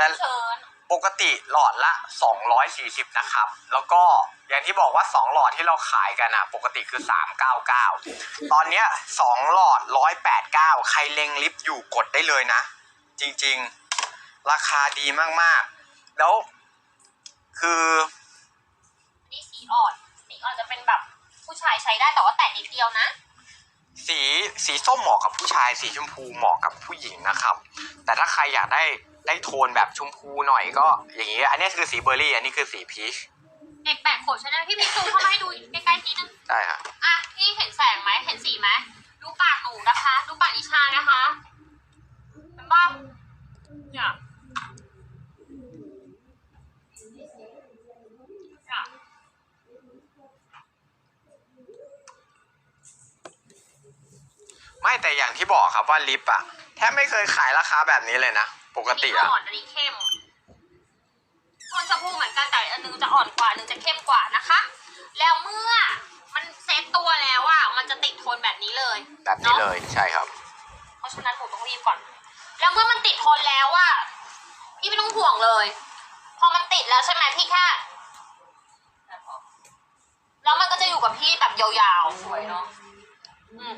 แต่เชิญปกติหลอดละ 240 นะครับ แล้วก็อย่างที่บอกว่า 2 หลอดที่เราขายกันอะ ปกติคือ 399 ตอนเนี้ย 2 หลอด 189 ใครเล็งลิฟต์อยู่กดได้เลยนะ จริงๆ ราคาดีมากๆ แล้วคือนี่สีอ่อน สีอ่อนจะเป็นแบบผู้ชายใช้ได้แต่ว่าแตะนิดเดียวนะ สีสีส้มเหมาะกับผู้ชาย สีชมพูเหมาะกับผู้หญิงนะครับ แต่ถ้าใครอยากได้ ได้โทนแบบชมพูหน่อยก็อย่างนี้อันนี้คือสีเบอร์รี่ อันนี้คือสีพีชเด็กแปดขวบใช่ไหมพี่พีซูมเข้ามาให้ดูใกล้ๆนิดนึงได้ค่ะอะพี่เห็นแสงไหมเห็นสีไหมดูปากหนูนะคะดูปากนิชานะคะเห็นป่ะเนี่ยเนี่ยไม่แต่อย่างที่บอกครับว่าลิปอะแทบไม่เคยขายราคาแบบนี้เลยนะ ปกอันตินี้อะอ่อนอันนี้เข้มคนจะพูดเหมือนกันแต่อันนึงจะอ่อนกว่าอันนึงจะเข้มกว่านะคะ แล้วเมื่อมันเซ็ตตัวแล้วอะมันจะติดโทนแบบนี้เลยแบบนี้เลยใช่ครับ เพราะฉะนั้นหนูต้องรีบก่อน แล้วเมื่อมันติดทนแล้วอะพี่ไม่ต้องห่วงเลย พอมันติดแล้วใช่ไหมพี่แค่แล้วมันก็จะอยู่กับพี่แบบยาวๆสวยเนาะอืม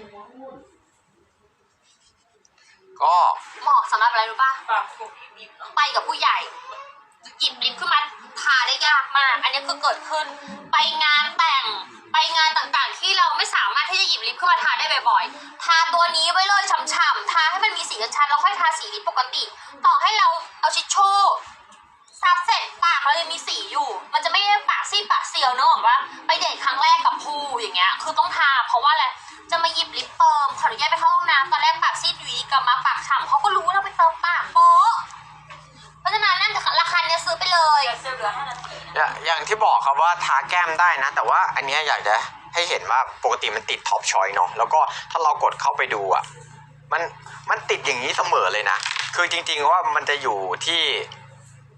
ก็เหมาะสำหรับอะไรรู้ป่ะ ไปกับผู้ใหญ่หยิบลิปขึ้นมาทาได้ยากมาก อันนี้คือเกิดขึ้น ไปงานแต่ง ไปงานต่างๆ ที่เราไม่สามารถที่จะหยิบลิปขึ้นมาทาได้บ่อยๆ ทาตัวนี้ไว้เลยฉ่ำๆ ทาให้มันมีสีชัดๆแล้วค่อยทาสีลิปปกติ ต่อให้เราเอาชิชชู่ซับเสร็จปากเรายังมีสีอยู่ มันจะไม่ได้ปากซีดปากเซียวเนอะบอกว่าไปเดทครั้งแรกกับภูอย่างเงี้ย คือต้องทาเพราะว่าอะไร จะมาหยิบลิปเติมขออนุญาตไปเข้าห้องน้ำตอนแรกปากซีดอยู่ดีกลับมาปากฉ่ำเขา อย่างที่บอกครับว่าทาแก้มได้นะ แต่ว่าอันนี้อยากจะให้เห็นว่าปกติมันติดท็อปชอยเนาะแล้วก็ถ้าเรากดเข้าไปดูอะมันมันติดอย่างนี้เสมอเลยนะ คือจริง ๆ ว่ามันจะอยู่ที่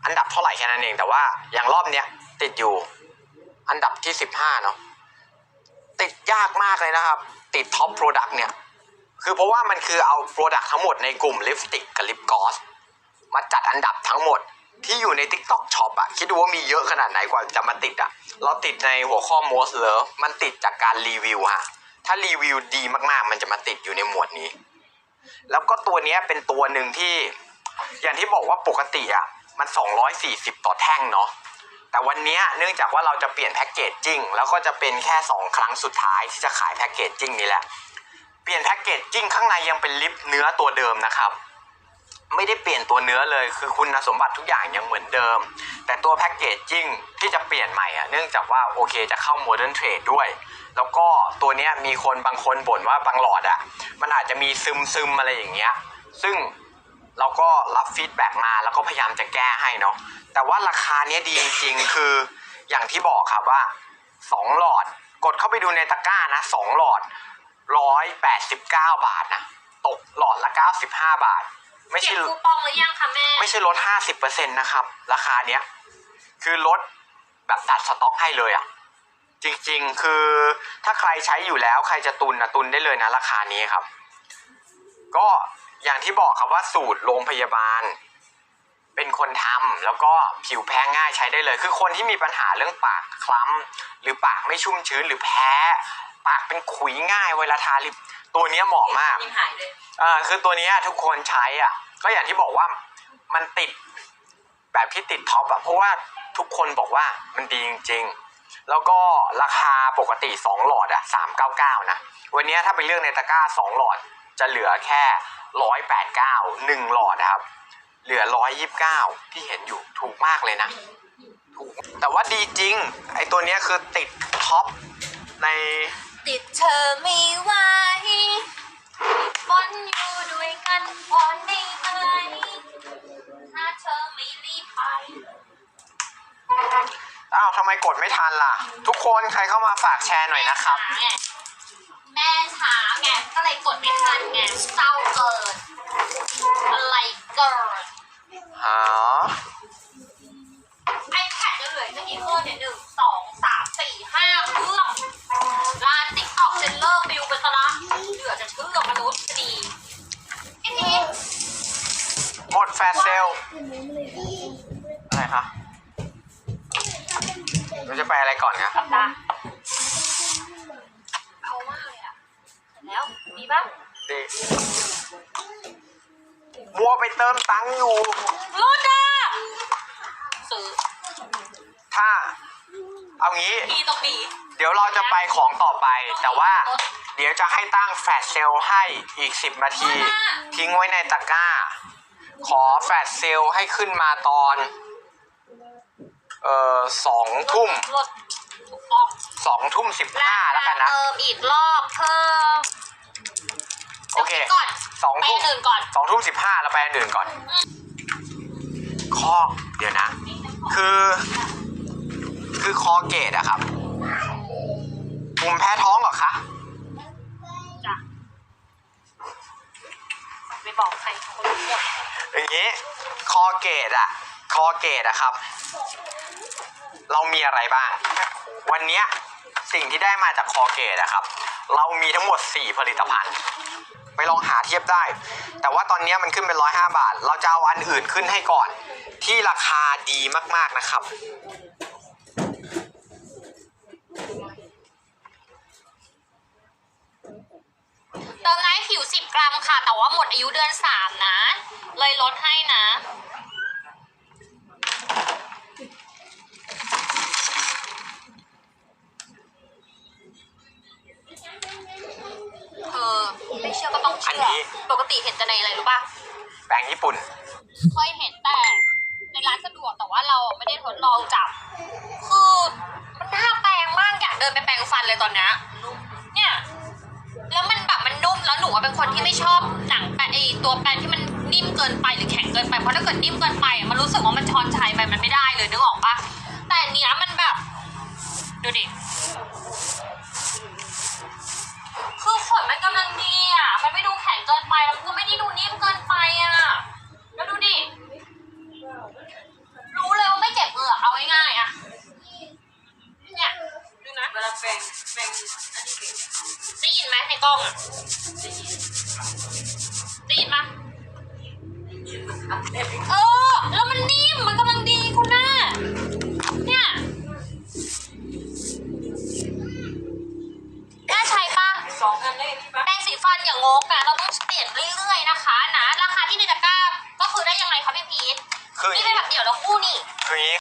อันดับเท่าไหร่แค่นั้นเอง แต่ว่าอย่างรอบเนี้ยติดอยู่อันดับที่สิบห้าเนาะติดยากมากเลยนะครับ ติดท็อปโปรดักต์เนี่ย คือเพราะว่ามันคือเอาโปรดักต์ทั้งหมดในกลุ่มลิปสติกกับลิปกลอสมาจัดอันดับทั้งหมด ที่อยู่ใน TikTok Shop อะคิดดูว่ามีเยอะขนาดไหนกว่าจะมาติดอะเราติดในหัวข้อ most love มันติดจากการรีวิวฮะถ้ารีวิวดีมากๆ มันจะมาติดอยู่ในหมวดนี้ แล้วก็ตัวนี้เป็นตัวหนึ่งที่ อย่างที่บอกว่าปกติอะมัน 240 ต่อแท่งเนาะแต่วันนี้เนื่องจากว่าเราจะเปลี่ยนแพ็กเกจจิ้งแล้วก็จะเป็นแค่ 2 ครั้งสุดท้ายที่จะขายแพ็กเกจจิ้งนี้แหละ เปลี่ยนแพ็กเกจจิ้งข้างในยังเป็นลิปเนื้อตัวเดิมนะครับ ไม่ได้เปลี่ยนตัวเนื้อเลย คือคุณสมบัติทุกอย่างยังเหมือนเดิม แต่ตัวแพ็กเกจจิ้งที่จะเปลี่ยนใหม่อะเนื่องจากว่าโอเคจะเข้าโมเดิร์นเทรดด้วย แล้วก็ตัวเนี้ยมีคนบางคนบ่นว่าบางหลอดอะมันอาจจะมีซึมซึมอะไรอย่างเงี้ยซึ่งเราก็รับฟีดแบ็กมาแล้วก็พยายามจะแก้ให้เนาะแต่ว่าราคาเนี้ยดีจริงๆคืออย่างที่บอกครับว่า 2 หลอดกดเข้าไปดูในตะกร้านะ 2 หลอด 189 บาทนะตกหลอดละ 95 บาท ไม่เก็ใช่บคูปองหรือยังคะแม่ไม่ใช่ลด50%นะครับ ราคาเนี้ยคือลดแบบตัดสต็อกให้เลยอะ่ะ จริงๆ คือถ้าใครใช้อยู่แล้วใครจะตุนนะตุนได้เลยนะ ราคานี้ครับ ก็อย่างที่บอกครับว่าสูตรโรงพยาบาล เป็นคนทำแล้วก็ผิวแพ้ง่ายใช้ได้เลย คือคนที่มีปัญหาเรื่องปากคล้ำหรือปากไม่ชุ่มชื้นหรือแพ้ ปากเป็นขุยง่ายเวลาทาลิปตัวเนี้ยเหมาะมากยังหายเลยอ่าคือตัวเนี้ยทุกคนใช้อะ ก็อย่างที่บอกว่ามันติดแบบที่ติดท็อปอะเพราะว่าทุกคนบอกว่ามันดีจริง ๆ แล้วก็ราคาปกติ 2 หลอดอะ399 นะ วันเนี้ยถ้าไปเลือกในตะกร้า 2 หลอดจะเหลือแค่ 189 1 หลอดนะครับ เหลือ 129 ที่เห็นอยู่ถูกมากเลยนะ ถูก แต่ว่าดีจริง ไอตัวเนี้ยคือติดท็อปใน ติดเธอไม่ไหวบนอยู่ด้วยกันบนได้ไหมถ้าเธอไม่รีบไป อ้าวทำไมกดไม่ทันล่ะ ทุกคนใครเข้ามาฝากแชร์หน่อยนะครับ แม่ช้าไงก็เลยกดไม่ทันไงเศร้าเกินอะไรเกินหาไอแพดจะเหลือจะกี่เครื่องเนี่ยหนึ่งสองสามสี่ห้าเครื่อง แฟชเซลฮะเราจะไปอะไรก่อนคะกลับตาเอามากเลยอะเสร็จแล้วมีปะดีมัวไปเติมตังค์อยู่รถอะซื้อถ้า เอางี้มีตรงนี้เดี๋ยวเราจะไปของต่อไป แต่ว่า เดี๋ยวจะให้ตั้งแฟลชเซลล์ให้อีก 10 นาที ทิ้งไว้ในตะกร้า ขอแฟลชเซลล์ให้ขึ้นมาตอน เอ่อสองทุ่มรถออกสองทุ่มสิบห้าแล้วกันนะ เติมอีกรอบเพิ่มโอเคก่อนสองไปทุ่อัมนอื่นก่อน สองทุ่มสิบห้าแล้วไปอันอื่นก่อน ข้อเดี๋ยวนะ คือ คือคอเกตอะครับภูมิแพ้ท้อง อย่างนี้คอเกตอะคอเกตอะครับ เรามีอะไรบ้าง วันนี้สิ่งที่ได้มาจากคอเกตอะครับ เรามีทั้งหมด 4 ผลิตภัณฑ์ ไปลองหาเทียบได้ แต่ว่าตอนนี้มันขึ้นเป็น105บาท เราจะเอาอันอื่นขึ้นให้ก่อน ที่ราคาดีมากๆนะครับเติมไนท์ผิว 10 กรัมค่ะ แต่ว่าหมดอายุเดือน 3 นะ เลยลดให้นะ เออ ไม่เชื่อก็ต้องเชื่อันนี้ ปกติเห็นแต่ในอะไรรู้ป่ะ แปรงญี่ปุ่น เคยเห็นแต่ในร้านสะดวกแต่ว่าเราไม่ได้ทดลองจับ คือมันน่าแปรงมากอยากเดินไปแปรงฟันเลยตอนเนี้ยเนี่ย แล้วมันแบบมันนุ่มแล้วหนูว่าเป็นคนที่ไม่ชอบหนังแปรงไอตัวแปรงที่มัน นิ่มเกินไปหรือแข็งเกินไปเพราะถ้าเกิดนิ่มเกินไปมันรู้สึกว่ามันช้อนชัยไปมันไม่ได้เลยนึกออกปะแต่เนี้ยมันแบบ ดูดิคือขนมันกำลังดีอะมันไม่ดูแข็งเกินไปแล้วมันก็ไม่ได้ดูนิ่มเกินไปอะแล้วดูดิรู้เลยว่าไม่เจ็บเหงือกเอาง่ายๆอะเนี่ยดูนะเวลาแปรงแปรงอันนี้เป็นได้ยินไหมในกล้องอะได้ยินปะอันเล็ กเออแ